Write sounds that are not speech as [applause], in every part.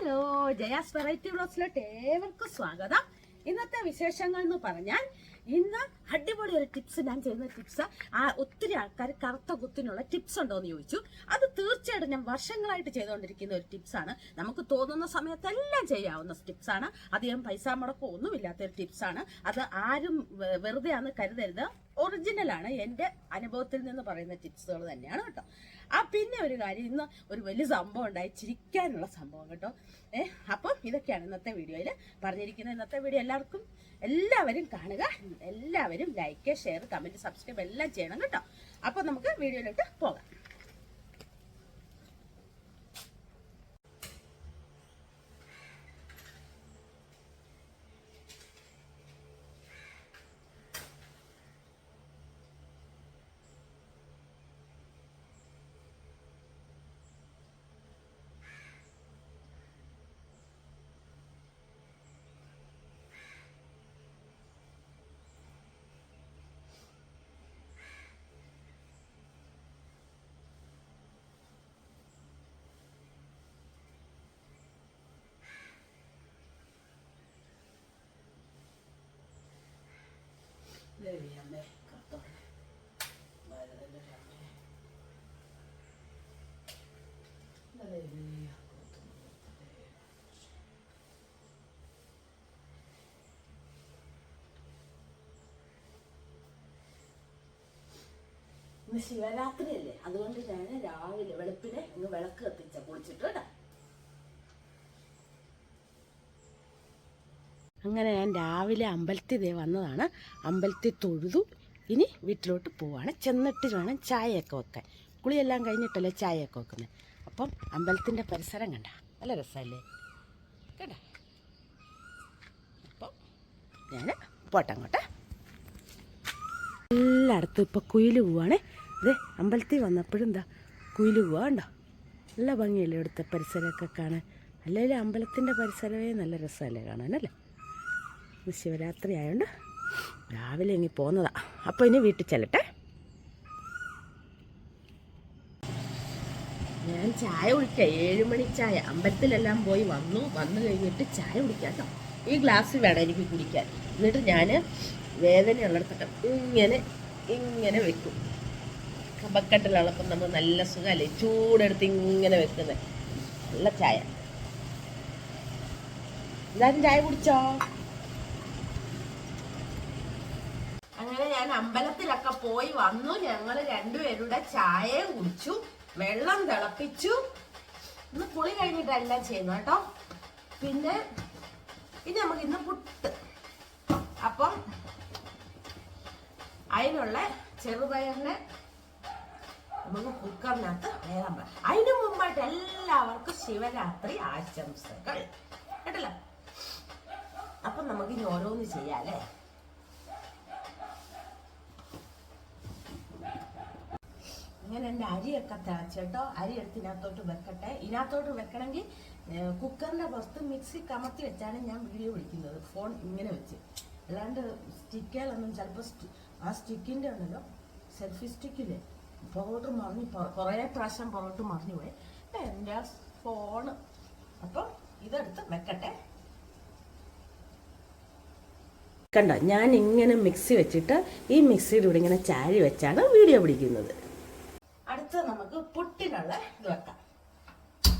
Hello Jaya's variety ബ്ലോഗ്സിലോട്ട് ഏവർക്കും സ്വാഗതം. ഇന്നത്തെ വിശേഷങ്ങൾ എന്ന് പറഞ്ഞാൽ ഇന്ന് അടിപൊളി ഒരു ടിപ്സ് ഞാൻ ചെയ്യുന്ന ടിപ്സ് ആ. ഒത്തിരി ആൾക്കാർ കറുത്ത കുത്തിനുള്ള ടിപ്സ് ഉണ്ടോ എന്ന് ചോദിച്ചു. അത് തീർച്ചയായിട്ടും ഞാൻ വർഷങ്ങളായിട്ട് ചെയ്തുകൊണ്ടിരിക്കുന്ന ഒരു ടിപ്സാണ് നമുക്ക് തോന്നുന്ന സമയത്തെല്ലാം ചെയ്യാവുന്ന ടിപ്സാണ് അധികം പൈസ മുടക്കോ ഒന്നുമില്ലാത്ത ഒരു ടിപ്സാണ് അത് ആരും വെറുതെയാണെന്ന് കരുതരുത്. ഒറിജിനലാണ് എന്റെ അനുഭവത്തിൽ നിന്ന് പറയുന്ന ടിപ്സുകൾ തന്നെയാണ് കേട്ടോ. ആ പിന്നെ ഒരു കാര്യം ഇന്ന് ഒരു വലിയ സംഭവം ഉണ്ടായി. ചിരിക്കാനുള്ള സംഭവം കേട്ടോ. ഏഹ് അപ്പം ഇതൊക്കെയാണ് ഇന്നത്തെ വീഡിയോയിൽ പറഞ്ഞിരിക്കുന്നത്. ഇന്നത്തെ വീഡിയോ എല്ലാവർക്കും എല്ലാവരും കാണുക. എല്ലാവരും ലൈക്ക് ഷെയർ കമന്റ് സബ്സ്ക്രൈബ് എല്ലാം ചെയ്യണം കേട്ടോ. അപ്പോൾ നമുക്ക് വീഡിയോയിലോട്ട് പോകാം. ശിവരാത്രി അല്ലേ? അതുകൊണ്ട് ഞാൻ രാവിലെ വെളുപ്പിനെ ഇന്ന് വിളക്ക് കത്തിച്ച കുളിച്ചിട്ട് കേട്ടോ. അങ്ങനെ ഞാൻ രാവിലെ അമ്പലത്തിൽ ദേ വന്നതാണ്. അമ്പലത്തിൽ തൊഴുതു. ഇനി വീട്ടിലോട്ട് പോവാണ്. ചെന്നിട്ട് വേണം ചായയൊക്കെ വെക്കാൻ. കുളിയെല്ലാം കഴിഞ്ഞിട്ടല്ലേ ചായയൊക്കെ വെക്കുന്നത്. അപ്പം അമ്പലത്തിന്റെ പരിസരം കണ്ട. നല്ല രസമല്ലേ? കണ്ട അപ്പം ഞാൻ പോട്ടെ അങ്ങോട്ടെ. എല്ലായിടത്തും ഇപ്പോൾ കുയിൽ പോവാണേ. അതെ അമ്പലത്തിൽ വന്നപ്പോഴും എന്താ കുയിൽ പോവാ ഉണ്ടോ നല്ല ഭംഗിയല്ലേ ഇവിടുത്തെ പരിസരമൊക്കെ കാണാൻ? അല്ലെങ്കിൽ അമ്പലത്തിന്റെ പരിസരമേ നല്ല രസമല്ലേ കാണാനല്ലേ ശിവരാത്രി ആയതുകൊണ്ട് രാവിലെ ഇങ്ങി പോന്നതാ. അപ്പോൾ ഇനി വീട്ടിൽ ചെല്ലട്ടെ. ഞാൻ ചായ കുടിക്കാം. ഏഴ് മണി ചായ. അമ്പലത്തിലെല്ലാം പോയി വന്നു. വന്നു കഴിഞ്ഞിട്ട് ചായ കുടിക്കാം കേട്ടോ. ഈ ഗ്ലാസ് വേണം എനിക്ക് കുടിക്കാൻ. എന്നിട്ട് ഞാൻ വേദനയുള്ളിടത്തൊക്കെ ഇങ്ങനെ ഇങ്ങനെ വെക്കും. കമ്പക്കെട്ടിലുള്ളപ്പം നമ്മൾ നല്ല സുഖമല്ലേ? ചൂടെടുത്ത് ഇങ്ങനെ വെക്കുന്നത് നല്ല ചായ. എല്ലാവരും ചായ കുടിച്ചോ? അങ്ങനെ ഞാൻ അമ്പലത്തിലൊക്കെ പോയി വന്നു. ഞങ്ങൾ രണ്ടുപേരുടെ ചായയും കുടിച്ചു. വെള്ളം തിളപ്പിച്ചു. ഇന്ന് പുളി കഴിഞ്ഞിട്ടെല്ലാം ചെയ്യുന്നു കേട്ടോ. പിന്നെ ഇനി നമുക്ക് ഇന്ന് പുട്ട്. അപ്പം അതിനുള്ള ചെറുപയറിനെ നമുക്ക് കുക്കറിനകത്ത് വേഗം അതിനു മുമ്പായിട്ട് എല്ലാവർക്കും ശിവരാത്രി ആശംസകൾ. കേട്ടല്ലോ? അപ്പം നമുക്ക് ഇനി ഓരോന്ന് ചെയ്യാല്ലേ ഇങ്ങനെ എന്റെ അരിയൊക്കെ തിളച്ചിട്ടോ അരി എടുത്ത് ഇതിനകത്തോട്ട് വെക്കട്ടെ. ഇതിനകത്തോട്ട് വെക്കണമെങ്കിൽ കുക്കറിന്റെ പുറത്ത് മിക്സി കമത്തി വെച്ചാണ് ഞാൻ വീഡിയോ വിളിക്കുന്നത്. ഫോൺ ഇങ്ങനെ വെച്ച്. അല്ലാണ്ട് സ്റ്റിക്കുകളൊന്നും ചിലപ്പോൾ ആ സ്റ്റിക്കിന്റെ ഉണ്ടല്ലോ സെൽഫി സ്റ്റിക്കില്ലേ? പുറകോട്ട് മറിഞ്ഞ് കുറേ പ്രാവശ്യം പുറകോട്ട് മറിഞ്ഞു പോയി. എന്റെ ഫോണ് അപ്പം ഇതെടുത്ത് വെക്കട്ടെ. കണ്ട ഞാൻ ഇങ്ങനെ മിക്സി വെച്ചിട്ട് ഈ മിക്സിയുടെ കൂടെ ഇങ്ങനെ ചാരി വെച്ചാണ് വീഡിയോ പിടിക്കുന്നത്. അടുത്ത് നമുക്ക് പുട്ടിനുള്ള ഇത് വെക്കാം.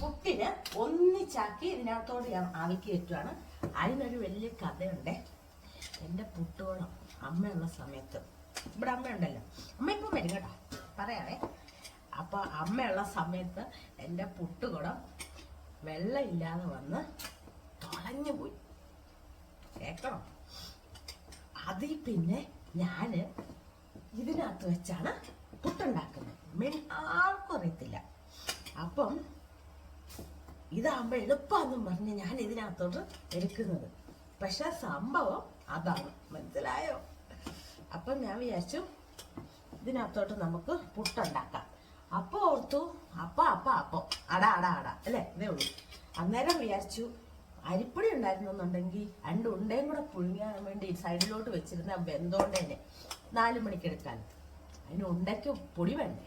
പുട്ടിന് ഒന്നിച്ചാക്കി ഇതിനകത്തോട് ഞാൻ ആവിക്ക് കയറ്റുവാണ് അതിനൊരു വലിയ കഥയുണ്ട്. എന്റെ പുട്ടോളം അമ്മയുള്ള സമയത്ത്. ഇവിടെ അമ്മയുണ്ടല്ലോ. അമ്മ ഇപ്പം വരും കേട്ടോ. പറയാവേ. അപ്പോൾ അമ്മയുള്ള സമയത്ത് എന്റെ പുട്ടുകുടം വെള്ളമില്ലാതെ വന്ന് തുളഞ്ഞു പോയി. കേൾക്കണം അതിൽ പിന്നെ ഞാൻ ഇതിനകത്ത് വെച്ചാണ് പുട്ടുണ്ടാക്കുന്നത്. മെയിൻ ആർക്കും അറിയത്തില്ല. അപ്പം ഇതാകുമ്പോൾ എളുപ്പാന്നും പറഞ്ഞ് ഞാൻ ഇതിനകത്തോട്ട് എടുക്കുന്നത്. പക്ഷെ സംഭവം അതാണ്. മനസ്സിലായോ? അപ്പം ഞാൻ വിചാരിച്ചു ഇതിനകത്തോട്ട് നമുക്ക് പുട്ടുണ്ടാക്കാം. അപ്പോ ഓർത്തു അപ്പ അപ്പ അപ്പം. അട അട അട. അല്ലേ? ഇതേ ഉള്ളൂ. അന്നേരം വിചാരിച്ചു അരിപ്പൊടി ഉണ്ടായിരുന്നെന്നുണ്ടെങ്കിൽ രണ്ട് ഉണ്ടയും കൂടെ പുഴുങ്ങാൻ വേണ്ടി സൈഡിലോട്ട് വെച്ചിരുന്ന വെന്തോണ്ടേനെ നാല് മണിക്ക് എടുക്കാൻ. അതിന് ഉണ്ടയ്ക്ക് പൊടി വേണ്ടേ?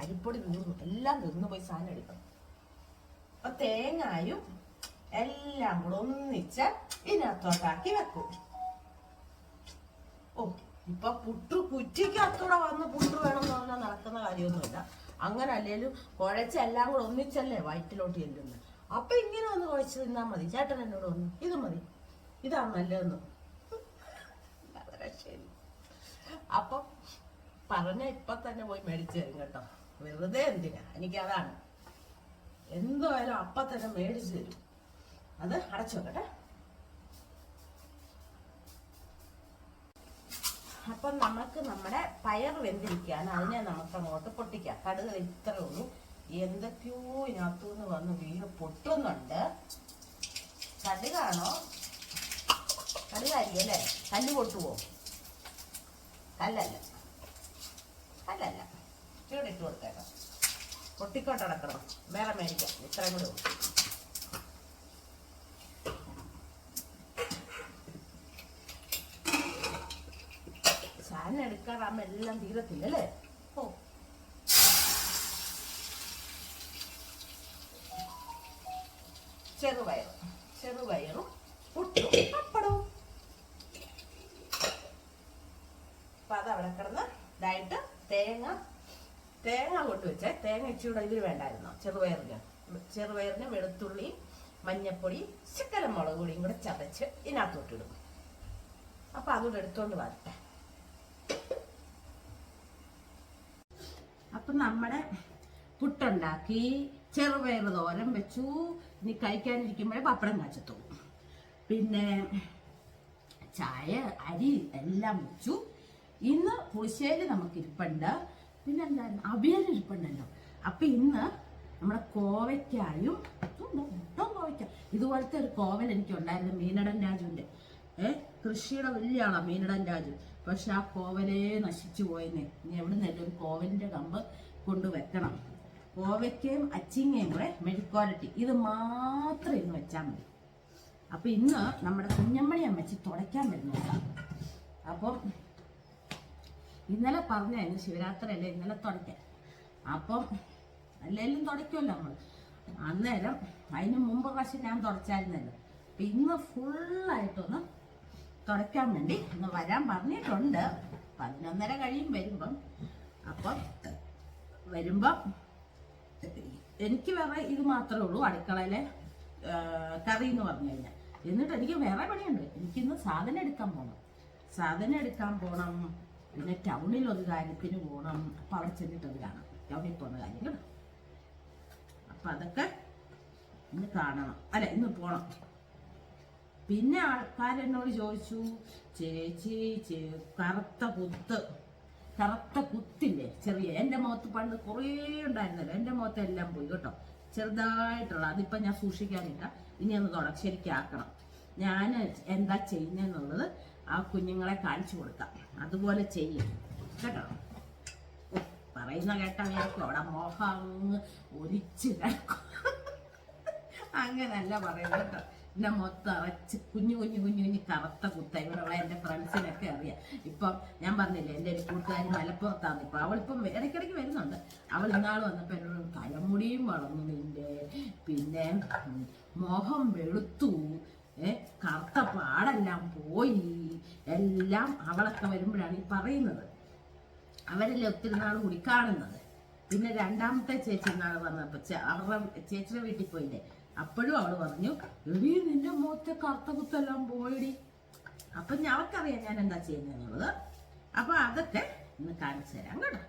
അരിപ്പൊടി തീർന്നു എല്ലാം തീർന്നു പോയി സാധനം എടുക്കണം അപ്പൊ തേങ്ങായും എല്ലാം കൂടെ ഒന്നിച്ച് ഇതിനകത്തോട്ടാക്കി വെക്കും. ഓ ഇപ്പൊ പുട്ടു കുറ്റിക്ക് കുറ്റിക്കകത്തൂടെ വന്ന് പുട്ടു വേണം എന്ന് പറഞ്ഞാൽ നടക്കുന്ന കാര്യമൊന്നുമില്ല. അങ്ങനെ അല്ലേലും കുഴച്ചെല്ലാം കൂടെ ഒന്നിച്ചല്ലേ വയറ്റിലോട്ട് ചെല്ലുന്നത് അപ്പൊ ഇങ്ങനെ ഒന്ന് കുഴച്ച് തിന്നാ മതി. ചേട്ടൻ എന്നോട് വന്നു ഇത് മതി. ഇതാണ് നല്ലതെന്ന്. വളരെ ശരി. അപ്പൊ പറഞ്ഞ ഇപ്പൊ തന്നെ പോയി മേടിച്ചു തരും കേട്ടോ. വെറുതെ എന്തിനാ? എനിക്ക് അതാണ് എന്തായാലും അപ്പൊ തന്നെ മേടിച്ചു തരും. അത് അടച്ചു വെക്കട്ടെ. അപ്പം നമുക്ക് നമ്മുടെ പയർ വെന്തിരിക്കുകയാണ്. അതിനെ നമുക്ക് അങ്ങോട്ട് പൊട്ടിക്കാം. കടുക് ഇത്രേ ഉള്ളൂ. എന്തൊക്കെയോ ഇതിനകത്തുനിന്ന് വന്ന് വീണ് പൊട്ടുന്നുണ്ട്. കടുകാണോ? കടുകായിരിക്കും അല്ലേ? കല്ല് പൊട്ടുവോ? കല്ലല്ല. കല്ലല്ല. ഇവിടെ ഇട്ട് കൊടുത്തേക്കാം. പൊട്ടിക്കോട്ട് അടക്കണം വേറെ മേടിക്കാം. ഇത്രയും കൂടെ ഉള്ളൂ. സാധനം എടുക്കാറാകുമ്പോ എല്ലാം തീരത്തില്ല അല്ലേ? ഓ. ചെറുപയറും ചെറുപയറും പുട്ടും. പപ്പടവും. അപ്പൊ അത് അവിടെ കിടന്ന് ഇതായിട്ട് തേങ്ങ തേങ്ങ കൊണ്ടുവച്ചേ തേങ്ങ ഇച്ചിരി ഇതിൽ വേണ്ടായിരുന്നോ. ചെറുപയറിന്. ചെറുപയറിന് വെളുത്തുള്ളി മഞ്ഞപ്പൊടി ശക്കരം മുളക് പൊടിയും കൂടെ ചതച്ച് ഇതിനകത്തോട്ടിടും അപ്പൊ അതുകൂടെ എടുത്തോണ്ട് വരട്ടെ. അപ്പൊ നമ്മുടെ പുട്ടുണ്ടാക്കി ചെറുപയർ തോരൻ വെച്ചു. ഇനി കഴിക്കാനിരിക്കുമ്പോഴേ പപ്പടം കാച്ചത്തു. പിന്നെ ചായ അരി എല്ലാം വെച്ചു. ഇന്ന് പുളിശ്ശേരി നമുക്ക് ഇരിപ്പുണ്ട്. പിന്നെ എന്താ അവിയൽ ഇരിപ്പുണ്ടല്ലോ. അപ്പൊ ഇന്ന് നമ്മുടെ കോവയ്ക്കായും? മൊത്തം കോവയ്ക്ക? ഇതുപോലത്തെ ഒരു കോവൽ എനിക്ക് ഉണ്ടായിരുന്നു മീനടൻ രാജുവിന്റെ ഏഹ് കൃഷിയുടെ വലിയ ആളാ മീനടൻ രാജു. പക്ഷെ ആ കോവലേ നശിച്ചു പോയെന്നേ. ഇനി എവിടെ നിന്നല്ല ഒരു കമ്പ് കൊണ്ടുവെക്കണം? കോവയ്ക്കയും അച്ചിങ്ങയും കൂടെ മെഴുക്കോരട്ടി ഇത് മാത്രം ഇന്ന് വെച്ചാൽ മതി. അപ്പൊ ഇന്ന് നമ്മുടെ കുഞ്ഞമ്മണി അമ്മച്ചി തുടയ്ക്കാൻ വരുന്നുണ്ട്. അപ്പം ഇന്നലെ പറഞ്ഞായിരുന്നു ശിവരാത്രി അല്ലേ ഇന്നലെ തുടയ്ക്കാൻ. അപ്പം അല്ലെങ്കിലും തുടയ്ക്കുമല്ലോ നമ്മൾ അന്നേരം അതിന് മുമ്പ് പക്ഷെ ഞാൻ തുടച്ചായിരുന്നല്ലോ. അപ്പൊ ഇന്ന് ഫുള്ളായിട്ടൊന്ന് തുടയ്ക്കാൻ വേണ്ടി ഒന്ന് വരാൻ പറഞ്ഞിട്ടുണ്ട്. പതിനൊന്നര കഴിയും വരുമ്പം. അപ്പം വരുമ്പം എനിക്ക് വേറെ ഇത് മാത്രമേ ഉള്ളൂ അടുക്കളയിലെ കറി എന്ന് പറഞ്ഞു കഴിഞ്ഞാൽ. എന്നിട്ട് എനിക്ക് വേറെ പണിയുണ്ട്. എനിക്കിന്ന് സാധനം എടുക്കാൻ പോകണം സാധനം എടുക്കാൻ പോകണം പിന്നെ ടൗണിൽ ഒരു കാര്യത്തിന് പോകണം അപ്പം അവിടെ ചെന്നിട്ട് അത് കാണാം. ടൗണിൽ പോകുന്ന കാര്യം കേട്ടോ. അപ്പം അതൊക്കെ ഇന്ന് കാണണം. അല്ല ഇന്ന് പോകണം പിന്നെ ആൾക്കാരെന്നോട് ചോദിച്ചു ചേച്ചി ചേ- കറുത്ത കുത്ത് കറുത്ത കുത്തില്ലേ ചെറിയ എന്റെ മുഖത്ത് പണ്ട് കുറേ ഉണ്ടായിരുന്നല്ലോ. എന്റെ മുഖത്ത് എല്ലാം പോയി കേട്ടോ. ചെറുതായിട്ടുള്ള അതിപ്പം ഞാൻ സൂക്ഷിക്കാനില്ല. ഇനി ഒന്ന് തുടങ്ങി ശരിക്കാക്കണം ഞാൻ എന്താ ചെയ്യുന്നതെന്നുള്ളത് ആ കുഞ്ഞുങ്ങളെ കാണിച്ചു കൊടുക്കാം. അതുപോലെ ചെയ്യും. കേട്ടോ? പറയുന്ന കേട്ടാ വിചാരിക്കും അവിടെ മോഹം ഒരിച്ച് കിടക്കും. അങ്ങനല്ല പറയുന്നത് കേട്ടോ. എന്നെ മൊത്തം അരച്ച് കുഞ്ഞു കുഞ്ഞു കുഞ്ഞു കുഞ്ഞു കറുത്ത കുത്ത ഇവിടെയുള്ള എന്റെ ഫ്രണ്ട്സിനൊക്കെ അറിയാം. ഇപ്പം ഞാൻ പറഞ്ഞില്ലേ എന്റെ ഒരു കൂട്ടുകാരി മലപ്പുറത്താണ് ഇപ്പം അവളിപ്പം ഇടയ്ക്കിടയ്ക്ക് വരുന്നുണ്ട്. അവൾ ഇന്നാൾ വന്നപ്പോൾ എന്നോട് തലമുടിയും വളർന്നു നിന്റെ. പിന്നെ മോഹം വെളുത്തു. കറുത്ത പാടെല്ലാം പോയി. എല്ലാം അവളൊക്കെ വരുമ്പോഴാണ് ഈ പറയുന്നത്. അവരല്ലേ ഒത്തിരി നാൾ കൂടി കാണുന്നത്. പിന്നെ രണ്ടാമത്തെ ചേച്ചി നാൾ വന്നപ്പോൾ അവരുടെ ചേച്ചിയുടെ വീട്ടിൽ പോയില്ലേ? അപ്പോഴും അവൾ പറഞ്ഞു എടീ നിന്റെ മുഖത്തെ കറുത്ത കുത്തെല്ലാം പോയടി. അപ്പൊ ഞങ്ങൾക്കറിയാം ഞാൻ എന്താ ചെയ്യുന്നത് അപ്പൊ അതൊക്കെ ഇന്ന് കാണിച്ചു തരാം കേട്ടോ.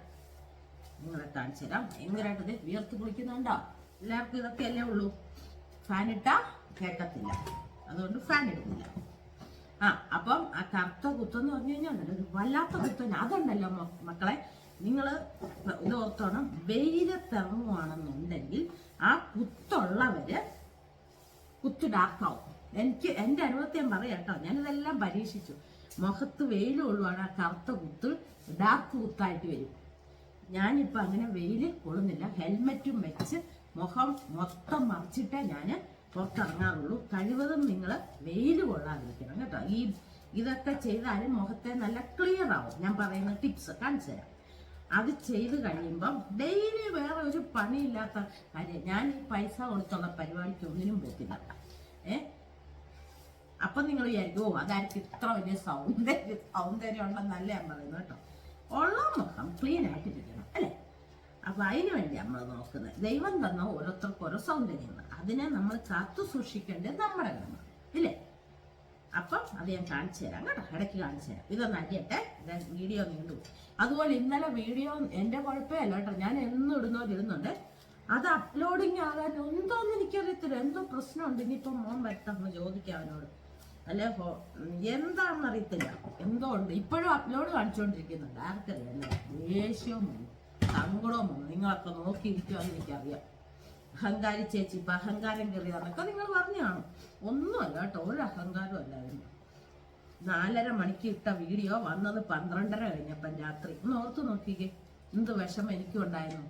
നിങ്ങളെ കാണിച്ചു തരാം. ഭയങ്കരമായിട്ട് വിയർത്ത് കുളിക്കുന്നുണ്ടോ? എല്ലാവർക്കും ഇതൊക്കെ അല്ലേ ഉള്ളൂ. ഫാൻ ഇട്ടാ കേൾക്കത്തില്ല. അതുകൊണ്ട് ഫാൻ ഇടുന്നില്ല. ആ അപ്പം ആ കറുത്ത കുത്തെന്ന് പറഞ്ഞു കഴിഞ്ഞാൽ ഒരു വല്ലാത്ത കുത്തന്നെ. അതുണ്ടല്ലോ മക്കളെ നിങ്ങൾ ഇത് ഓർത്തോണം വെയിലത്തിറങ്ങുവാണെന്നുണ്ടെങ്കിൽ ആ കുത്തുള്ളവര് കുത്ത് ഡാർക്കാവും എനിക്ക് എന്റെ അനുഭവത്തെ ഞാൻ പറയാം കേട്ടോ. ഞാനിതെല്ലാം പരീക്ഷിച്ചു. മുഖത്ത് വെയിൽ കൊള്ളുവാണ് ആ കറുത്ത കുത്ത് ഡാർക്ക് കുത്തായിട്ട് വരും. ഞാനിപ്പോൾ അങ്ങനെ വെയിൽ കൊള്ളുന്നില്ല. ഹെൽമെറ്റും വെച്ച് മുഖം മൊത്തം മറിച്ചിട്ടേ ഞാൻ പുറത്തിറങ്ങാറുള്ളൂ. കഴിവതും നിങ്ങൾ വെയിൽ കൊള്ളാതിരിക്കണം കേട്ടോ. ഈ ഇതൊക്കെ ചെയ്താലും മുഖത്തെ നല്ല ക്ലിയർ ആവും. ഞാൻ പറയുന്ന ടിപ്സ് കാണിച്ചു തരാം. അത് ചെയ്ത് കഴിയുമ്പം ഡെയിലി വേറെ ഒരു പണിയില്ലാത്ത കാര്യം. ഞാൻ ഈ പൈസ കൊടുത്തുള്ള പരിപാടിക്ക് ഒന്നിനും പോക്കില്ല ഏ? അപ്പൊ നിങ്ങൾ വിചാരിക്കും ഓ അതായിരിക്കും ഇത്ര വലിയ സൗന്ദര്യം സൗന്ദര്യം ഉണ്ടെന്നല്ല ഞാൻ പറയുന്നത് കേട്ടോ. ഉള്ള മുഖം ക്ലീൻ ആയിട്ടിരിക്കണം അല്ലേ? അപ്പൊ അതിന് വേണ്ടി നമ്മൾ നോക്കുന്നത് ദൈവം തന്ന ഓരോരുത്തർക്കും ഓരോ സൗന്ദര്യങ്ങൾ. അതിനെ നമ്മൾ കാത്തു സൂക്ഷിക്കേണ്ടത് നമ്മുടെ കടമ ഇല്ലേ? അപ്പം അത് ഞാൻ കാണിച്ചു തരാം കേട്ടോ. ഇടയ്ക്ക് കാണിച്ചു തരാം. ഇതൊന്ന് അരിയട്ടെ. ഞാൻ വീഡിയോ നീണ്ടു അതുപോലെ ഇന്നലെ വീഡിയോ എന്റെ കുഴപ്പമല്ല കേട്ടോ. ഞാൻ എന്നും ഇടുന്നവരിടുന്നുണ്ട് അത് അപ്ലോഡിങ് ആകാൻ എന്തോന്ന് എനിക്കറിയത്തില്ല. എന്തോ പ്രശ്നമുണ്ട്. ഇനിയിപ്പം മോൻ വരട്ടെന്ന് ചോദിക്കാം അവനോട്. അല്ലെ എന്താണെന്ന് അറിയത്തില്ല. എന്തോ ഉണ്ട്. ഇപ്പോഴും അപ്ലോഡ് കാണിച്ചുകൊണ്ടിരിക്കുന്നുണ്ട് ആർക്കറിയാം അല്ലേ? ദേഷ്യവും സങ്കടവും നിങ്ങളൊക്കെ നോക്കിയിരിക്കുമെന്ന് എനിക്കറിയാം. അഹങ്കാരി ചേച്ചി അഹങ്കാരം കയറിയതാന്നൊക്കെ നിങ്ങൾ പറഞ്ഞാണോ? ഒന്നുമല്ല കേട്ടോ ഒരു അഹങ്കാരം അല്ലായിരുന്നു നാലര മണിക്ക് ഇട്ട വീഡിയോ വന്നത് പന്ത്രണ്ടര കഴിഞ്ഞപ്പം രാത്രി. ഒന്ന് ഓർത്ത് നോക്കിക്കേ എന്ത് വിഷമം എനിക്കും ഉണ്ടായിരുന്നു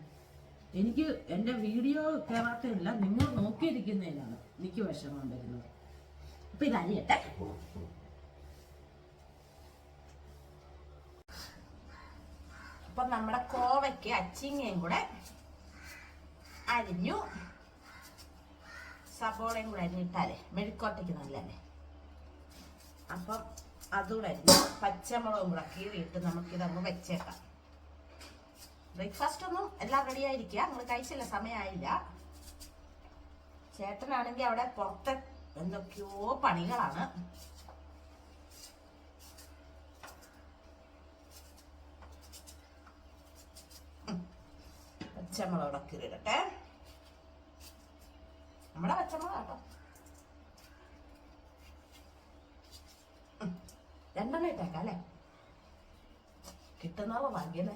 എനിക്ക് എന്റെ വീഡിയോ കയറാത്തതല്ല നിങ്ങൾ നോക്കിയിരിക്കുന്നതിനാണ് എനിക്ക് വിഷമം വരുന്നത് അപ്പൊ ഇതറിയട്ടെ അപ്പൊ നമ്മുടെ കോവയ്ക്ക് അച്ചിങ്ങയും കൂടെ അരിഞ്ഞു സബോളയും കൂടെ അരിഞ്ഞിട്ടാലേ മെഴുക്കോട്ടയ്ക്ക് നല്ലല്ലേ അപ്പം അതുകൂടെ അരിഞ്ഞു പച്ചമുളകും കൂടെ കീറിയിട്ട് നമുക്കിതങ്ങ് വെച്ചേക്കാം. ബ്രേക്ക്ഫാസ്റ്റ് ഒന്നും എല്ലാം റെഡി ആയിരിക്കുക. നമ്മൾ കഴിച്ചില്ല സമയമായില്ല. ചേട്ടനാണെങ്കിൽ അവിടെ പുറത്തെ എന്തൊക്കെയോ പണികളാണ്. പച്ചമുളക് കീറിയിടട്ടെ. നമ്മുടെ പച്ചമുളക് കേട്ടോ. രണ്ടെണ്ണം ഇട്ടേക്കാം അല്ലേ? കിട്ടുന്നവ ഭാഗ്യല്ലേ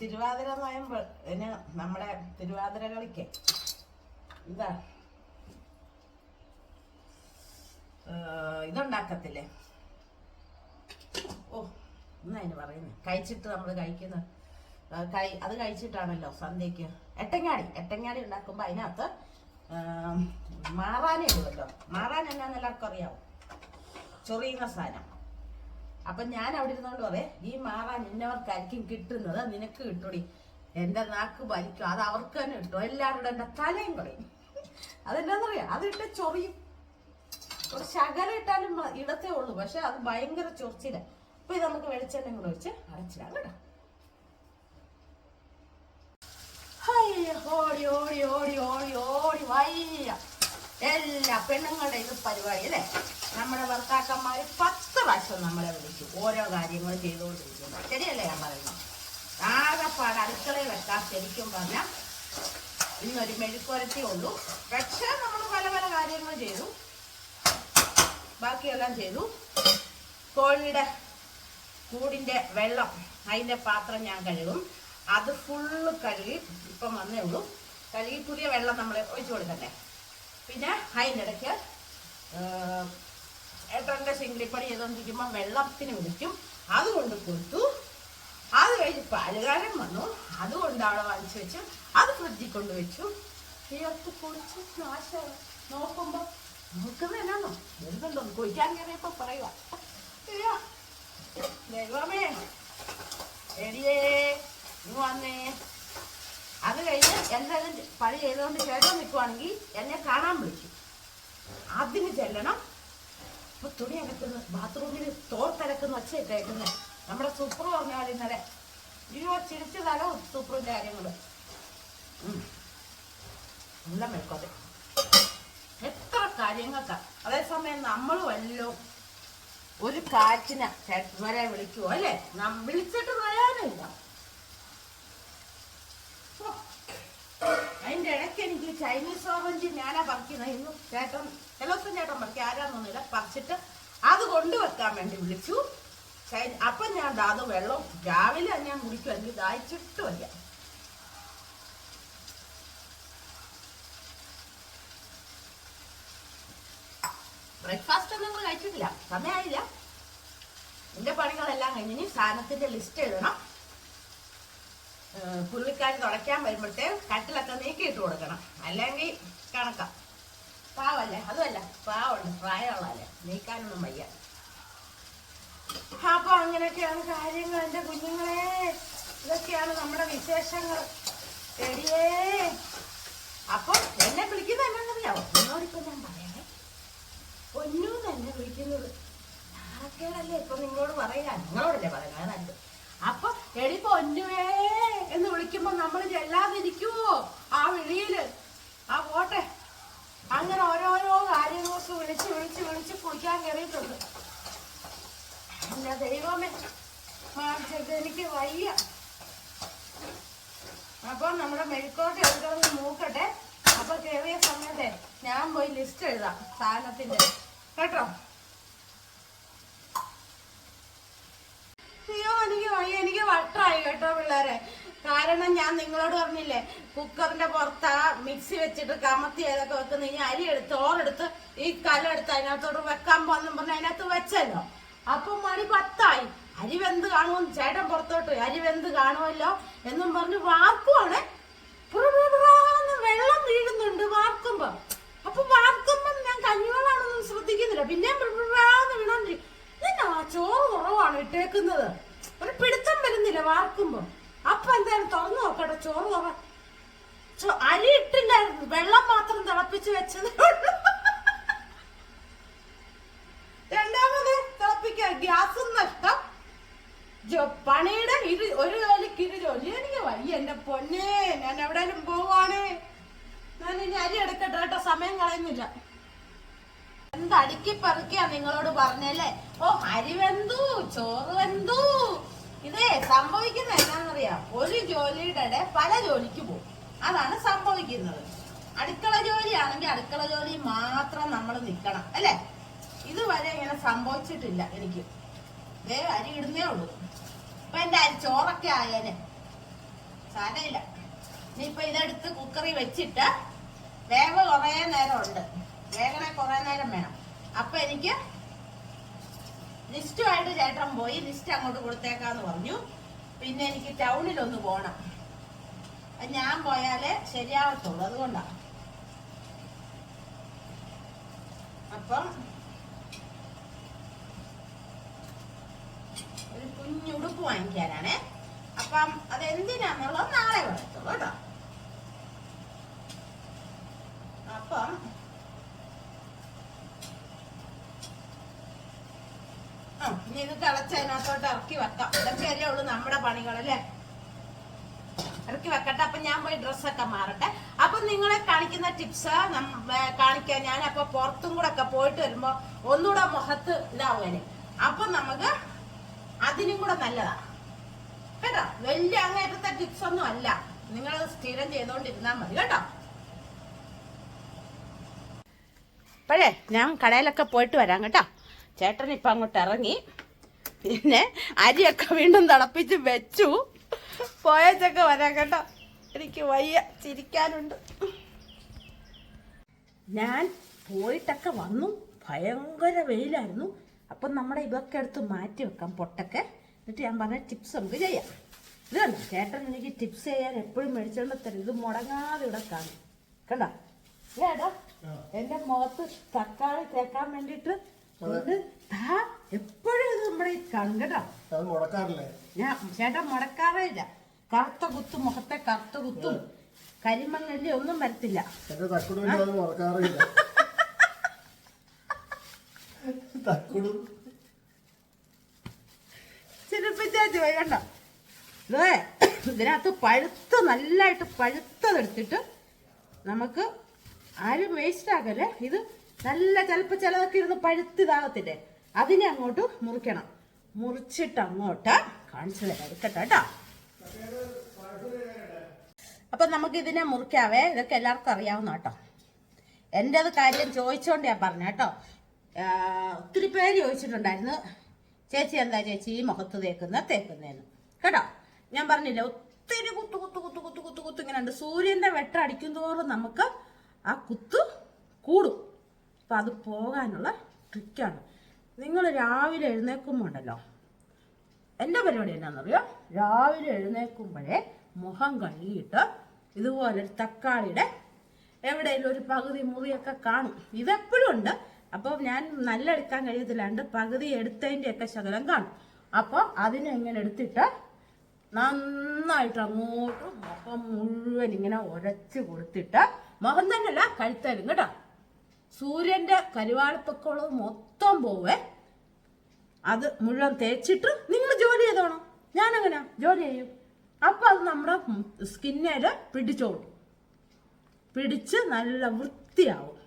തിരുവാതിര ഇതിന് നമ്മുടെ തിരുവാതിര കളിക്ക്. എന്താ ഇതുണ്ടാക്കത്തില്ലേ? ഓ എന്നാ അതിന് പറയുന്നത് കഴിച്ചിട്ട് നമ്മൾ കഴിക്കുന്ന കഴി അത് കഴിച്ചിട്ടാണല്ലോ സന്ധ്യക്ക് എട്ടങ്ങാടി. എട്ടങ്ങാടി ഉണ്ടാക്കുമ്പോൾ അതിനകത്ത് മാറാനേ ഉള്ളല്ലോ മാറാൻ എന്നാന്ന് എല്ലാവർക്കും അറിയാവും? ചൊറിയുന്ന സാധനം. അപ്പൊ ഞാൻ അവിടെ ഇരുന്നോണ്ട് പറയേ ഈ മാറാൻ ഇന്നവർക്കായിരിക്കും കിട്ടുന്നത്. നിനക്ക് കിട്ടൂടി. എന്റെ നാക്ക് വലിക്കും. അത് അവർക്ക് തന്നെ കിട്ടും. എല്ലാവരുടെ എന്റെ തലയും കളയും. അതെന്താന്നറിയാം അതിട്ട് ചൊറിയും. ഒരു ശകലം ഇട്ടാലും ഇടത്തേ ഉള്ളൂ. പക്ഷെ അത് ഭയങ്കര ചൊറിച്ചില്ല അപ്പൊ ഇത് നമുക്ക് വെളിച്ചെണ്ണ കൂടെ വെച്ച് അടച്ചിടാം കേട്ടോ. ഓടി ഓടി ഓടി ഓടി ഓടി വയ്യ. എല്ലാ പെണ്ണുങ്ങളുടെ ഇത് പരിപാടി അല്ലേ? നമ്മുടെ ഭർത്താക്കന്മാർ പത്ത് പ്രാവശ്യം നമ്മളെ വിളിച്ചു. ഓരോ കാര്യങ്ങളും ചെയ്തുകൊണ്ടിരിക്കുന്നു. ശരിയല്ലേ ഞാൻ പറയുന്നത്? ആകെപ്പാട് അടുക്കളയിൽ വെക്കാൻ ശരിക്കും പറഞ്ഞാൽ ഇന്നൊരു മെഴുക്കുരത്തേ ഉള്ളൂ. പക്ഷേ നമ്മൾ പല പല കാര്യങ്ങൾ ചെയ്തു. ബാക്കിയെല്ലാം ചെയ്തു. കോഴിയുടെ കൂടിന്റെ വെള്ളം അതിന്റെ പാത്രം ഞാൻ കഴുകും. അത് ഫുള്ള് കഴുകി ഇപ്പം വന്നേ ഉള്ളൂ. കഴുകി പുതിയ വെള്ളം നമ്മൾ ഒഴിച്ചു കൊടുക്കണ്ടേ? പിന്നെ അതിന്റെ ഇടയ്ക്ക് ഏട്ടന്റെ സിംഗിളിപ്പണി ചെയ്തുകൊണ്ടിരിക്കുമ്പോൾ വെള്ളത്തിന് വിളിക്കും. അതുകൊണ്ട് കൊടുത്തു. അത് കഴിഞ്ഞ് പാലുകാരൻ വന്നു. അതുകൊണ്ട് അവിടെ വാങ്ങിച്ചു വെച്ചു. അത് ഫ്രിഡ്ജിൽ കൊണ്ട് വെച്ചു. ചേർത്ത് കുളിച്ച് നാശം നോക്കുമ്പോൾ നോക്കുന്നത് എന്നാണോ വരുന്നുണ്ടോ കുളിക്കാൻ കയറിയപ്പോൾ പറയുക ദൈവമേ എടിയേ. ഇങ്ങ് വന്നേ. അത് കഴിഞ്ഞ് എല്ലാവരും പണി ചെയ്തുകൊണ്ട് ചേട്ടൻ നിൽക്കുവാണെങ്കിൽ എന്നെ കാണാൻ വിളിക്കും. അതിന് ചെല്ലണം. ഇപ്പൊ തുണി അലക്കുന്ന ബാത്റൂമിൽ തോർത്തലക്കുന്ന ഒച്ച കേൾക്കുന്നത് നമ്മുടെ സൂപ്പർ പറഞ്ഞാൽ ഇന്നലെ അയ്യോ ചിരിച്ചതാലോ സൂപ്പറിന്റെ കാര്യങ്ങൾ എല്ലാം മെൽക്കോട്ടെ എത്ര കാര്യങ്ങൾക്കാ. അതേസമയം നമ്മൾ വല്ലോ ഒരു കാറ്റിനെ വരെ വിളിക്കുമോ അല്ലേ? വിളിച്ചിട്ട് വരാനില്ല ഓ. അതിന്റെ ഇടയ്ക്ക് എനിക്ക് ചൈനീസ് ഓറഞ്ച് ഞാനാ പറിക്കുന്നത്. ഇന്നും ചേട്ടൻ ദിവസം ചേട്ടൻ പറിക്കുക ആരാന്നൊന്നുമില്ല. പറിച്ചിട്ട് അത് കൊണ്ടുവെക്കാൻ വേണ്ടി വിളിച്ചു. ചൈന അപ്പൊ ഞാൻ അത് വെള്ളം രാവിലെ ഞാൻ കുടിക്കും. എനിക്ക് ദാഹിച്ചിട്ട് വയ്യ ബ്രേക്ക്ഫാസ്റ്റ് ഒന്നും കഴിച്ചിട്ടില്ല. സമയമായില്ല. എന്റെ പണികളെല്ലാം കഴിഞ്ഞ് ഇനി സാധനത്തിന്റെ ലിസ്റ്റ് എഴുതണം. പുള്ളിക്കാരി തുടയ്ക്കാൻ വരുമ്പോഴത്തേ കട്ടിലൊക്കെ നീക്കിയിട്ട് കൊടുക്കണം. അല്ലെങ്കിൽ കണക്കാം. പാവല്ലേ? അതുമല്ല. പാവുണ്ട്. പ്രായമുള്ളതല്ലേ. നീക്കാനൊന്നും വയ്യ. അപ്പൊ അങ്ങനെയൊക്കെയാണ് കാര്യങ്ങൾ. എന്റെ കുഞ്ഞുങ്ങളെ ഇതൊക്കെയാണ് നമ്മുടെ വിശേഷങ്ങൾ. എടിയേ. അപ്പൊ എന്നെ വിളിക്കുന്ന അറിയാവോ? എന്നോടിപ്പോ ഞാൻ പറയണേ. പൊന്നു തന്നെ വിളിക്കുന്നത്. നാണക്കേടല്ലേ ഇപ്പൊ നിങ്ങളോട് പറയാ? നിങ്ങളോടല്ലേ പറയാൻ അപ്പൊ എടി പൊന്നുവേ വിളിക്കുമ്പോ നമ്മൾ ചെല്ലാതിരിക്കുവോ? ആ വിളിയിൽ. ആ പോട്ടെ. അങ്ങനെ ഓരോരോ കാര്യങ്ങൾക്ക് വിളിച്ച് വിളിച്ച് വിളിച്ച് കുളിക്കാൻ കയറിയിട്ടുണ്ട്. എന്റെ ദൈവമേ മാറിച്ചത് എനിക്ക് വയ്യ. അപ്പൊ നമ്മുടെ മെഴുക്കോട്ട് എടുക്കണമെന്ന് നോക്കട്ടെ അപ്പൊ കയറിയ സമയത്തെ ഞാൻ പോയി ലിസ്റ്റ് എഴുതാം സാധനത്തിന്റെ. കേട്ടോ? അയ്യോ എനിക്ക് വയ്യ. എനിക്ക് വട്ടായി കേട്ടോ പിള്ളേരെ. കാരണം ഞാൻ നിങ്ങളോട് പറഞ്ഞില്ലേ കുക്കറിന്റെ പുറത്ത് ആ മിക്സി വെച്ചിട്ട് കമത്തി ഏതൊക്കെ വെക്കുന്ന ഈ അരി എടുത്ത് ഓറെടുത്ത് ഈ കലെടുത്ത് അതിനകത്തോട് വെക്കാൻ പോകുന്ന പറഞ്ഞ് അതിനകത്ത് വെച്ചല്ലോ. അപ്പൊ മണി പത്തായി. അരി വെന്ത് കാണുമോ? ചേട്ടൻ പുറത്തോട്ട് അരി വെന്ത് കാണുമല്ലോ എന്നും പറഞ്ഞ് വാർക്കുവാണ്. വെള്ളം വീഴുന്നുണ്ട് വാർക്കുമ്പോ. അപ്പൊ വാർക്കുമ്പം ഞാൻ കഞ്ഞിവെള്ളാണെന്നും ശ്രദ്ധിക്കുന്നില്ല. പിന്നെ വീണോണ്ടിരിക്കും ചോറ് കുറവാണ് ഇട്ടേക്കുന്നത്. ഒരു പിടുത്തം വരുന്നില്ല വാർക്കുമ്പോ അപ്പൊ എന്തായാലും തുറന്നു നോക്കട്ടെ ചോറ് തറ അരി ഇട്ടില്ലായിരുന്നു. വെള്ളം മാത്രം തിളപ്പിച്ച് വെച്ചത്. രണ്ടാമത് തിളപ്പിക്ക. ഗ്യാസ് നഷ്ടം. പണിയുടെ ഇരു ഒരു ജോലിക്ക് ഇരു ജോലി. എനിക്ക് വയ്യ. എന്റെ പൊന്നെ ഞാൻ എവിടെയും പോവാണ്. ഞാൻ ഇനി അരി എടുക്കട്ടെ കേട്ടോ. സമയം കളയുന്നില്ല. എന്ത് അടുക്കി പറിക്കാ നിങ്ങളോട് പറഞ്ഞല്ലേ ഓ അരി വെന്തു. ചോറ് വെന്തു. ഇതേ സംഭവിക്കുന്ന. എന്നാന്നറിയാം ഒരു ജോലിയുടെ പല ജോലിക്ക് പോകും. അതാണ് സംഭവിക്കുന്നത്. അടുക്കള ജോലിയാണെങ്കിൽ അടുക്കള ജോലി മാത്രം നമ്മൾ നിൽക്കണം അല്ലേ? ഇതുവരെ ഇങ്ങനെ സംഭവിച്ചിട്ടില്ല എനിക്ക്. ദേ അരി ഇടുന്നേ ഉള്ളൂ. ഇപ്പൊ എന്റെ അരി ചോറൊക്കെ ആയേനെ. സാരമില്ല. ഇനിയിപ്പൊ ഇതെടുത്ത് കുക്കറി വെച്ചിട്ട് വേവ് കുറേ നേരം ഉണ്ട് വേഗനെ കുറേ നേരം വേണം. അപ്പൊ എനിക്ക് ലിസ്റ്റുമായിട്ട് ചേട്ടൻ പോയി ലിസ്റ്റ് അങ്ങോട്ട് കൊടുത്തേക്കാന്ന് പറഞ്ഞു. പിന്നെ എനിക്ക് പോണം. അത് ഞാൻ പോയാലേ ശരിയാവത്തുള്ളൂ അതുകൊണ്ടാ. അപ്പം ഒരു കുഞ്ഞുടുപ്പ് വാങ്ങിക്കാനാണേ. അപ്പം അത് എന്തിനാന്നുള്ളത് നാളെ പറയത്തുള്ളൂ കേട്ടോ. അപ്പം ഇനി ഇത് തിളച്ച് അതിനകത്തോട്ട് ഇറക്കി വെക്കാം. ഇതൊക്കെയല്ലേ ഉള്ളൂ നമ്മുടെ പണികളല്ലേ ഇറക്കി വെക്കട്ടെ. അപ്പൊ ഞാൻ പോയി ഡ്രസ്സൊക്കെ മാറട്ടെ. അപ്പൊ നിങ്ങളെ കാണിക്കുന്ന ടിപ്സ് കാണിക്കാൻ ഞാൻ അപ്പൊ പുറത്തും കൂടെ ഒക്കെ പോയിട്ട് വരുമ്പോ ഒന്നുകൂടെ മുഖത്ത് ഇതാവുകയാണ് അപ്പൊ നമുക്ക് അതിനും കൂടെ നല്ലതാ. കേട്ടോ? വലിയ അങ്ങേറ്റത്തെ ടിപ്സ് ഒന്നും അല്ല. നിങ്ങൾ സ്ഥിരം ചെയ്തോണ്ടിരുന്നാ മതി. കേട്ടോ? അപ്പോഴേ ഞാൻ കടയിലൊക്കെ പോയിട്ട് വരാം. കേട്ടോ? ചേട്ടൻ ഇപ്പം അങ്ങോട്ട് ഇറങ്ങി. പിന്നെ അരിയൊക്കെ വീണ്ടും തിളപ്പിച്ച് വെച്ചു. പോയച്ചൊക്കെ വരാം കേട്ടോ. എനിക്ക് വയ്യ ചിരിക്കാനുണ്ട്. ഞാൻ പോയിട്ടൊക്കെ വന്നു. ഭയങ്കര വെയിലായിരുന്നു. അപ്പം നമ്മുടെ ഇതൊക്കെ എടുത്ത് മാറ്റി വെക്കാം പൊട്ടൊക്കെ. എന്നിട്ട് ഞാൻ പറഞ്ഞ ടിപ്സ് നമുക്ക് ചെയ്യാം. ഇത് കണ്ടോ? ചേട്ടൻ എനിക്ക് ടിപ്സ് ചെയ്യാൻ എപ്പോഴും മേടിച്ചോണ്ട് തരും. ഇത് മുടങ്ങാതെ ഇവിടെ കാണും. കണ്ടോ? ഏടാ എന്റെ മുഖത്ത് തക്കാളി തേക്കാൻ വേണ്ടിട്ട് ദാ എപ്പോഴും ഇത് നമ്മുടെ കാണും കേട്ടോ. അത് മുടക്കാറില്ലേ? ഞാൻ ചേട്ടൻ മുടക്കാറേ ഇല്ല കറുത്ത കുത്തും മുഖത്തെ കറുത്ത കുത്തും കരിമണ്ണല്ലേ ഒന്നും വരത്തില്ല. എന്റെ തക്കുടു അത് മുടക്കാറില്ല. തക്കുടു. ഇതേ ഇതിനകത്ത് പഴുത്ത് നല്ലതായിട്ട് പഴുത്തതെടുത്തിട്ട് നമുക്ക് ആരും വേസ്റ്റ് ആക്കല്ലേ? ഇത് നല്ല ചിലപ്പോൾ ചിലതൊക്കെ ഇരുന്ന് പഴുത്തിതാകത്തില്ലേ അതിനെ അങ്ങോട്ട് മുറിക്കണം. മുറിച്ചിട്ട് അങ്ങോട്ട് കാണിച്ചു തരാം എടുക്കട്ടെ കേട്ടോ. അപ്പൊ നമുക്ക് ഇതിനെ മുറിക്കാവേ. ഇതൊക്കെ എല്ലാവർക്കും അറിയാവുന്ന കേട്ടോ. എന്റെ അത് കാര്യം ചോദിച്ചോണ്ട് ഞാൻ പറഞ്ഞ കേട്ടോ. ഒത്തിരി പേര് ചോദിച്ചിട്ടുണ്ടായിരുന്നു. ചേച്ചി എന്താ ചേച്ചി ഈ മുഖത്ത് തേക്കുന്ന തേക്കുന്നതെന്ന് കേട്ടോ? ഞാൻ പറഞ്ഞില്ല ഒത്തിരി കുത്തു കുത്തു കുത്തു കുത്തു കുത്തു കുത്തു ഇങ്ങനെ ഉണ്ട്. സൂര്യന്റെ വെട്ടം നമുക്ക് ആ കുത്ത് കൂടും. അപ്പൊ അത് പോകാനുള്ള ട്രിക്കാണ്. നിങ്ങൾ രാവിലെ എഴുന്നേൽക്കുമ്പോണ്ടല്ലോ എന്റെ പരിപാടി എന്നാണെന്നറിയോ രാവിലെ എഴുന്നേൽക്കുമ്പോഴേ മുഖം കഴുകിയിട്ട് ഇതുപോലെ ഒരു തക്കാളിയുടെ എവിടെയെങ്കിലും ഒരു പകുതി മുറിയൊക്കെ കാണും. ഇതെപ്പോഴും ഉണ്ട്. അപ്പോൾ ഞാൻ നല്ല എടുക്കാൻ കഴിയത്തില്ലാണ്ട് പകുതി എടുത്തതിന്റെ ഒക്കെ ശകലം കാണും. അപ്പോൾ അതിനെ ഇങ്ങനെ എടുത്തിട്ട് നന്നായിട്ട് അങ്ങോട്ട് മുഖം മുഴുവൻ ഇങ്ങനെ ഉരച്ച് കൊടുത്തിട്ട് മുഖം തന്നെയല്ല കഴുത്തരും കേട്ടോ. സൂര്യന്റെ കരുവാളിപ്പൊക്കമുള്ളത് മൊത്തം പോവേ. അത് മുഴുവൻ തേച്ചിട്ട് നിങ്ങൾ ജോലി ചെയ്തോണം? ഞാനങ്ങനെ ജോലി ചെയ്യും. അപ്പൊ അത് നമ്മുടെ സ്കിന്നേൽ പിടിച്ചോളും. പിടിച്ച് നല്ല വൃത്തിയാവും.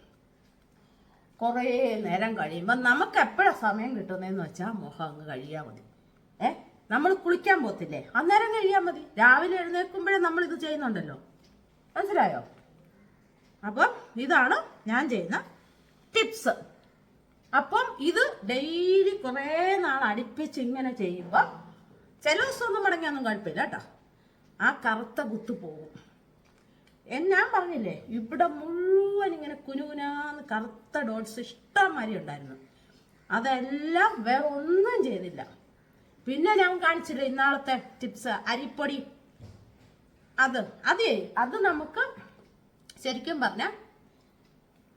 കുറേ നേരം കഴിയുമ്പോൾ നമുക്ക് എപ്പോഴാണ് സമയം കിട്ടുന്നതെന്ന് വെച്ചാൽ മുഖം അങ്ങ് കഴിയാൽ മതി. ഏ? നമ്മൾ കുളിക്കാൻ പോത്തില്ലേ? അന്നേരം കഴിയാൽ മതി. രാവിലെ എഴുന്നേൽക്കുമ്പോഴേ നമ്മൾ ഇത് ചെയ്യുന്നുണ്ടല്ലോ. മനസ്സിലായോ? അപ്പം ഇതാണ് ഞാൻ ചെയ്യുന്ന ടിപ്സ് അപ്പം ഇത് ഡെയിലി കുറേ നാൾ അടുപ്പിച്ച് ഇങ്ങനെ ചെയ്യുമ്പോൾ ചില ദിവസമൊന്നും മടങ്ങിയൊന്നും കുഴപ്പമില്ല കേട്ടോ ആ കറുത്ത കുത്തു പോകും. ഞാൻ പറഞ്ഞില്ലേ ഇവിടെ മുഴുവൻ ഇങ്ങനെ കുനുകുനാന്ന് കറുത്ത ഡോട്ട്സ് ഇഷ്ടം മാതിരി ഉണ്ടായിരുന്നു. അതെല്ലാം വേറെ ഒന്നും ചെയ്തില്ല. പിന്നെ ഞാൻ കാണിച്ചില്ലേ ഇന്നാളത്തെ ടിപ്സ് അരിപ്പൊടി. അത് അതേ അത് നമുക്ക് ശരിക്കും പറഞ്ഞ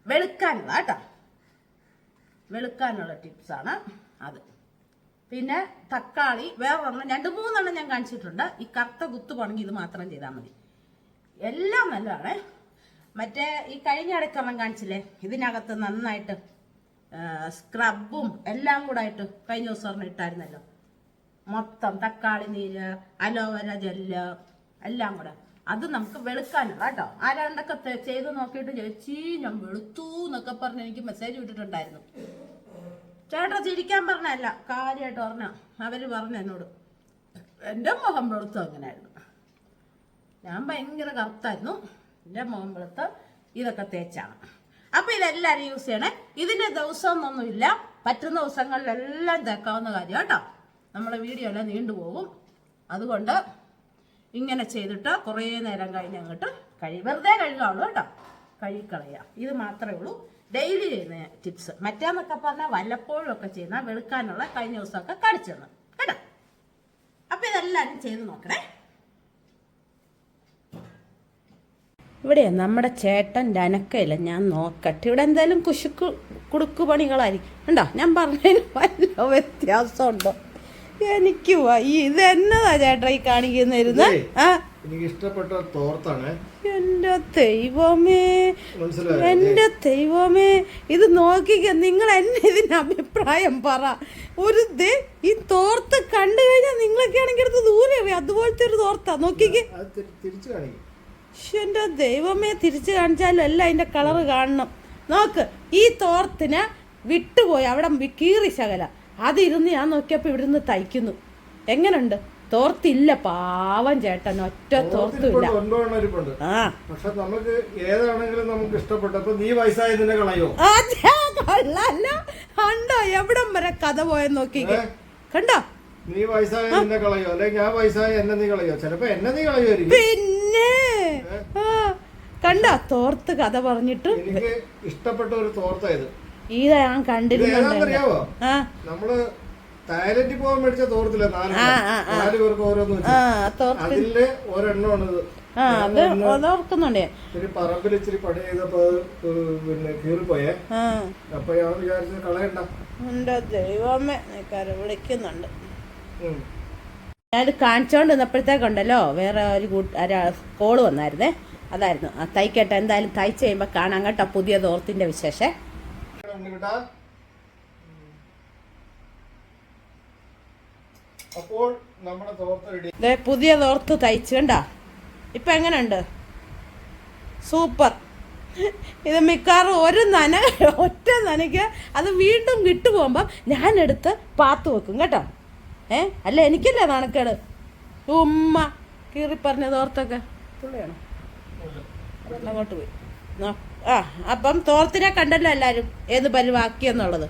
വെളുക്കാനുള്ള കേട്ടോ വെളുക്കാനുള്ള ടിപ്സാണ് അത്. പിന്നെ തക്കാളി വേറെ ഒരെണ്ണം രണ്ട് മൂന്നെണ്ണം ഞാൻ കാണിച്ചിട്ടുണ്ട്. ഈ കറുത്ത പണങ്ങി ഇത് മാത്രം ചെയ്താൽ മതി. എല്ലാം നല്ലതാണ്. മറ്റേ ഈ കഴിഞ്ഞ ഇടയ്ക്കൊരെണ്ണം കാണിച്ചില്ലേ? ഇതിനകത്ത് നന്നായിട്ട് സ്ക്രബും എല്ലാം കൂടെ ആയിട്ട് കഴിഞ്ഞ ദിവസം ഒരെണ്ണം ഇട്ടായിരുന്നല്ലോ. മൊത്തം തക്കാളി നീര് അലോവേര ജെല്ല് എല്ലാം കൂടെ. അത് നമുക്ക് വെളുക്കാനുള്ള കേട്ടോ ആരാണ്ടൊക്കെ ചെയ്ത് നോക്കിയിട്ട് ചേച്ചി ഞാൻ വെളുത്തു എന്നൊക്കെ പറഞ്ഞ് എനിക്ക് മെസ്സേജ് വിട്ടിട്ടുണ്ടായിരുന്നു ചേട്ടാ ചിരിക്കാൻ പറഞ്ഞല്ല കാര്യമായിട്ട് പറഞ്ഞ അവർ പറഞ്ഞു എന്നോട് എന്റെ മുഖം വെളുത്തു അങ്ങനെയായിരുന്നു. ഞാൻ ഭയങ്കര കറുത്തായിരുന്നു. എന്റെ മുഖം വെളുത്ത് ഇതൊക്കെ തേച്ചാണ്. അപ്പൊ ഇതെല്ലാരും യൂസ് ചെയ്യണേ. ഇതിന്റെ ദിവസമൊന്നുമില്ല. പറ്റുന്ന ദിവസങ്ങളിലെല്ലാം തേക്കാവുന്ന കാര്യം കേട്ടോ നമ്മളെ വീഡിയോ എല്ലാം നീണ്ടുപോകും. അതുകൊണ്ട് ഇങ്ങനെ ചെയ്തിട്ട് കുറേ നേരം കഴിഞ്ഞ് അങ്ങോട്ട് കഴി വെറുതെ കഴുകാവുള്ളൂ കേട്ടോ. കഴുകിക്കളയുക ഇത് മാത്രമേ ഉള്ളൂ. ഡെയിലി ചെയ്യുന്ന ടിപ്സ് മറ്റേന്നൊക്കെ പറഞ്ഞാൽ വല്ലപ്പോഴും ഒക്കെ ചെയ്യുന്ന വെളുക്കാനുള്ള കഴിഞ്ഞ ദിവസമൊക്കെ കടിച്ചിടണം കേട്ടോ? അപ്പം ഇതെല്ലാവരും ചെയ്ത് നോക്കണേ. ഇവിടെ നമ്മുടെ ചേട്ടന്റെ അനക്കയില്ല. ഞാൻ നോക്കട്ടെ. ഇവിടെ എന്തായാലും കുശുക്ക് കുടുക്കു പണികളായിരിക്കും. ഉണ്ടോ ഞാൻ പറഞ്ഞതിന് വല്ല വ്യത്യാസമുണ്ടോ? എനിക്ക് വയ്യ ഇത് എന്നതാ ചേട്ടാ ഈ കാണിക്കുന്നിരുന്ന്? ആ? എനിക്ക് ഇഷ്ടപ്പെട്ട തോർത്താണ്. എന്റെ ദൈവമേ എന്റെ ദൈവമേ ഇത് നോക്കിക്ക നിങ്ങൾ എന്നെ ഇതിന് അഭിപ്രായം പറ. ഒരു ഈ തോർത്ത് കണ്ടു കഴിഞ്ഞാൽ നിങ്ങളൊക്കെ ആണെങ്കിൽ അടുത്ത് ദൂരെ അതുപോലത്തെ ഒരു തോർത്താ. നോക്കിക്ക്. എന്റെ ദൈവമേ തിരിച്ചു കാണിച്ചാലും അല്ല അതിന്റെ കളറ് കാണണം. നോക്ക് ഈ തോർത്തിന് വിട്ടുപോയി. അവിടെ കീറി ശകല. അതിരുന്ന് ഞാൻ നോക്കിയപ്പോ ഇവിടുന്ന് തയ്ക്കുന്നു. എങ്ങനുണ്ട്? തോർത്തില്ല പാവം ചേട്ടൻ ഒറ്റ തോർത്തില്ല ആ. പക്ഷെ നമുക്ക് ഏതാണെങ്കിലും നമുക്ക് ഇഷ്ടപ്പെട്ടു. അപ്പൊ നീ വയസ്സായതിനെ കളയോ? കൊള്ളാല്ല കണ്ടോ എവിടം വരെ കഥ പോയെന്ന് നോക്കി കണ്ടോ? നീ വയസ്സായ എന്നെ കളയോ? അല്ലെങ്കിൽ ഞാൻ വയസ്സായ എന്നെ നീ കളയോ? ചിലപ്പോ എന്നെ നീ കളയോ പിന്നെ. കണ്ട കണ്ടോ തോർത്ത് കഥ പറഞ്ഞിട്ട് എനിക്ക് ഇഷ്ടപ്പെട്ട ഒരു തോർത്തായത് ഇത് ഞാൻ കണ്ടിരുന്നുണ്ട്. ആ. നമ്മൾ തായ്ലൻഡിൽ പോകാൻ മേടിച്ച തോർത്തില്ല നാല് പേർക്ക് ഓരോന്ന് അതിൽ ഒരെണ്ണമാണ് ആ അത് അതോർക്കുന്നുണ്ട് ഇച്ചിരി പറമ്പിൽ ഇച്ചിരി പണി ചെയ്തപ്പോ പിന്നെ കീറിപ്പോയേ. അപ്പൊ ഞാൻ വിചാരിച്ചത് കളയണ്ട. എന്റെ ദൈവമേ നിക്കാരെ വിളിക്കുന്നുണ്ട്. ഞാൻ ഞാനിത് കാണിച്ചോണ്ട് നിന്നപ്പോഴത്തേക്കുണ്ടല്ലോ വേറെ ഒരു കൂട്ട കോൾ വന്നായിരുന്നേ. അതായിരുന്നു. തയ്ക്കട്ടെ എന്തായാലും തയ്ച്ച് കഴിയുമ്പോൾ കാണാം കേട്ടോ പുതിയ തോർത്തിന്റെ വിശേഷം. ഉണ്ണിക്കുട്ടാ. അപ്പോൾ നമ്മുടെ തോർത്ത് റെഡി പുതിയ തോർത്ത് തയ്ച്ചു കണ്ട? ഇപ്പൊ എങ്ങനെയുണ്ട്? സൂപ്പർ. ഇത് മിക്കവാറും ഒരു നന ഒറ്റ നനയ്ക്ക് അത് വീണ്ടും വിട്ടുപോകുമ്പോൾ ഞാനെടുത്ത് പാത്തു വെക്കും കേട്ടോ. ഏ? അല്ല എനിക്കല്ലേ നാണക്കേട്? ഉമ്മ കീറി പറഞ്ഞ തോർത്തൊക്കെ. പുള്ളിയാണോ? അങ്ങോട്ട് പോയി. ആ, അപ്പം തോർത്തിനെ കണ്ടല്ലോ എല്ലാവരും ഏത് പരിവാക്കിയെന്നുള്ളത്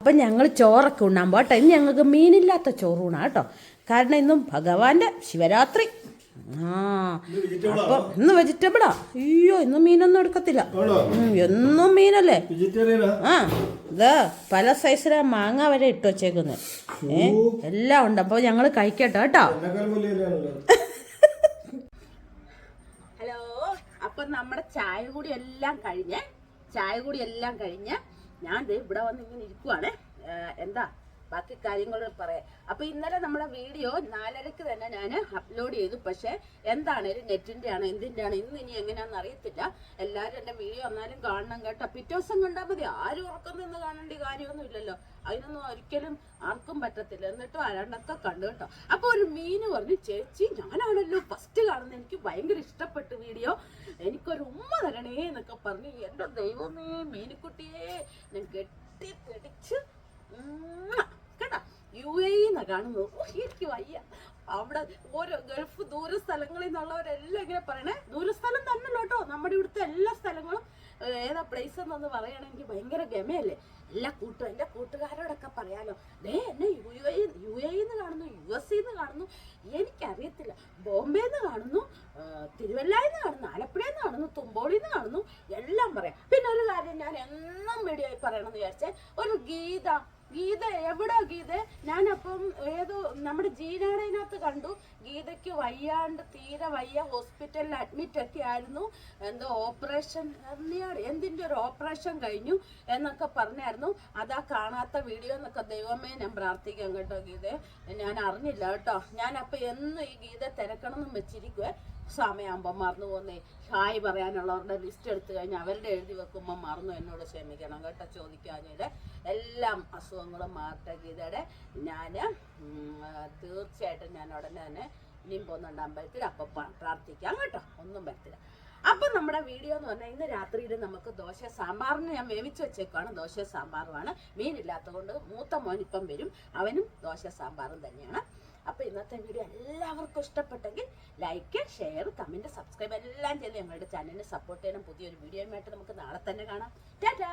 അപ്പം ഞങ്ങൾ ചോറൊക്കെ ഉണ്ണാൻ പോട്ടെ ഇനി ഞങ്ങൾക്ക് മീനില്ലാത്ത ചോറ് ഉണ്ണാം കേട്ടോ. കാരണം ഇന്നും ഭഗവാന്റെ ശിവരാത്രി. ആ അപ്പം ഇന്ന് വെജിറ്റബിളാ അയ്യോ ഇന്ന് മീനൊന്നും എടുക്കത്തില്ല. എന്നും മീനല്ലേ? ആ? ഇത് പല സൈസിലെ മാങ്ങ വരെ ഇട്ട് വെച്ചേക്കുന്നത് ഏ എല്ലാം ഉണ്ട്. അപ്പോൾ ഞങ്ങൾ കഴിക്കട്ടെ കേട്ടോ [laughs] എന്നെക്കാളും വലിയ ഹലോ അപ്പൊ നമ്മുടെ ചായ കൂടി എല്ലാം കഴിഞ്ഞ് ചായ കൂടി എല്ലാം കഴിഞ്ഞ് ഞാൻ ഇവിടെ വന്ന് ഇങ്ങനെ ഇരിക്കുവാണ്. എന്താ? ബാക്കി കാര്യങ്ങൾ പറയാം. അപ്പൊ ഇന്നലെ നമ്മുടെ വീഡിയോ നാലരക്ക് തന്നെ ഞാൻ അപ്ലോഡ് ചെയ്തു. പക്ഷെ എന്താണേലും നെറ്റിന്റെ ആണ് എന്തിന്റെ ആണ് ഇന്ന് ഇനി എങ്ങനെയാണെന്ന് അറിയത്തില്ല. എല്ലാവരും എന്റെ വീഡിയോ വന്നാലും കാണണം കേട്ടോ. പിറ്റേ ദിവസം കണ്ടാൽ മതി. ആരും ഉറക്കം നിന്ന് കാണേണ്ട കാര്യമൊന്നും ഇല്ലല്ലോ. അതിനൊന്നും ഒരിക്കലും ആർക്കും പറ്റത്തില്ല. എന്നിട്ടും ആരാണ്ടൊക്കെ കണ്ടു കേട്ടോ. അപ്പോൾ ഒരു മീന് പറഞ്ഞു ചേച്ചി ഞാനാണല്ലോ ഫസ്റ്റ് കാണുന്നത്. എനിക്ക് ഭയങ്കര ഇഷ്ടപ്പെട്ടു വീഡിയോ. എനിക്കൊരു ഉമ്മ തരണേ എന്നൊക്കെ പറഞ്ഞു എന്റെ ദൈവമേ മീനുക്കുട്ടിയെ ഞാൻ കെട്ടി പിടിച്ച് കേട്ടാ? യു എ എന്നാ കാണുന്നത്. ഓ, എനിക്ക് വയ്യ. അവിടെ ഓരോ ഗൾഫ് ദൂര സ്ഥലങ്ങളിൽ നിന്നുള്ളവരെല്ലാം ഇങ്ങനെ പറയണേ. ദൂരസ്ഥലം തന്നെ കേട്ടോ. നമ്മുടെ ഇവിടുത്തെ എല്ലാ സ്ഥലങ്ങളും. ഏതാ പ്ലേസ് എന്നൊന്ന് പറയണേ ഭയങ്കര ഗമയല്ലേ? എല്ലാ കൂട്ടും എന്റെ കൂട്ടുകാരോടൊക്കെ പറയാലോ. ദേ എന്നെ യു എ യു എന്ന് കാണുന്നു യു എസ് എന്ന് കാണുന്നു. എനിക്കറിയത്തില്ല. ബോംബെ നിന്ന് കാണുന്നു ഏഹ്, തിരുവല്ലായിന്ന് കാണുന്നു ആലപ്പുഴയിൽ കാണുന്നു തുമ്പോളിന്ന് കാണുന്നു എല്ലാം പറയാം. പിന്നെ ഒരു കാര്യം ഞാൻ എന്നും വീഡിയോയിൽ പറയണമെന്ന് വിചാരിച്ചേ ഒരു ഗീത ഗീത എവിടാ ഗീത? ഞാനപ്പം ഏതോ നമ്മുടെ ജീനാടതിനകത്ത് കണ്ടു. ഗീതയ്ക്ക് വയ്യാണ്ട് തീരെ വയ്യ. ഹോസ്പിറ്റലിൽ അഡ്മിറ്റ് ഒക്കെ ആയിരുന്നു. എന്തോ ഓപ്പറേഷൻ എന്തിന്റെ ഒരു ഓപ്പറേഷൻ കഴിഞ്ഞു എന്നൊക്കെ പറഞ്ഞായിരുന്നു. അതാ കാണാത്ത വീഡിയോ എന്നൊക്കെ ദൈവമേ ഞാൻ പ്രാർത്ഥിക്കാം കേട്ടോ ഗീതയെ ഞാൻ അറിഞ്ഞില്ല കേട്ടോ. അപ്പൊ എന്നും ഈ ഗീത തിരക്കണം എന്നും വെച്ചിരിക്കുവേ. സമയമാകുമ്പോൾ മറന്നു പോകുന്നേ ഹായ് പറയാനുള്ളവരുടെ ലിസ്റ്റ് എടുത്തു കഴിഞ്ഞാൽ അവരുടെ എഴുതി വെക്കുമ്പോൾ മറന്നു എന്നോട് ക്ഷമിക്കണം കേട്ടോ ചോദിക്കാഞ്ഞിട്ട് എല്ലാം അസുഖങ്ങളും മാറട്ടെ ഗീതയുടെ ഞാൻ തീർച്ചയായിട്ടും ഞാൻ ഉടനെ തന്നെ ഇനിയും പോകുന്നുണ്ട് അമ്പലത്തിൽ. അപ്പം പ്രാർത്ഥിക്കാം കേട്ടോ. ഒന്നും പറ്റില്ല അപ്പം നമ്മുടെ വീഡിയോ എന്ന് പറഞ്ഞാൽ ഇന്ന് രാത്രിയിൽ നമുക്ക് ദോശ സാമ്പാറിന് ഞാൻ വേവിച്ച് വെച്ചേക്കാണ് ദോശ സാമ്പാറുമാണ്. മീനില്ലാത്തത് കൊണ്ട് മൂത്ത മോനിപ്പം വരും. അവനും ദോശ സാമ്പാറും തന്നെയാണ്. അപ്പൊ ഇന്നത്തെ വീഡിയോ എല്ലാവർക്കും ഇഷ്ടപ്പെട്ടെങ്കിൽ ലൈക്ക് ഷെയർ കമന്റ് സബ്സ്ക്രൈബ് എല്ലാം ചെയ്ത് ഞങ്ങളുടെ ചാനലിനെ സപ്പോർട്ട് ചെയ്യണം. പുതിയൊരു വീഡിയോയുമായിട്ട് നമുക്ക് നാളെ തന്നെ കാണാം. ടാറ്റാ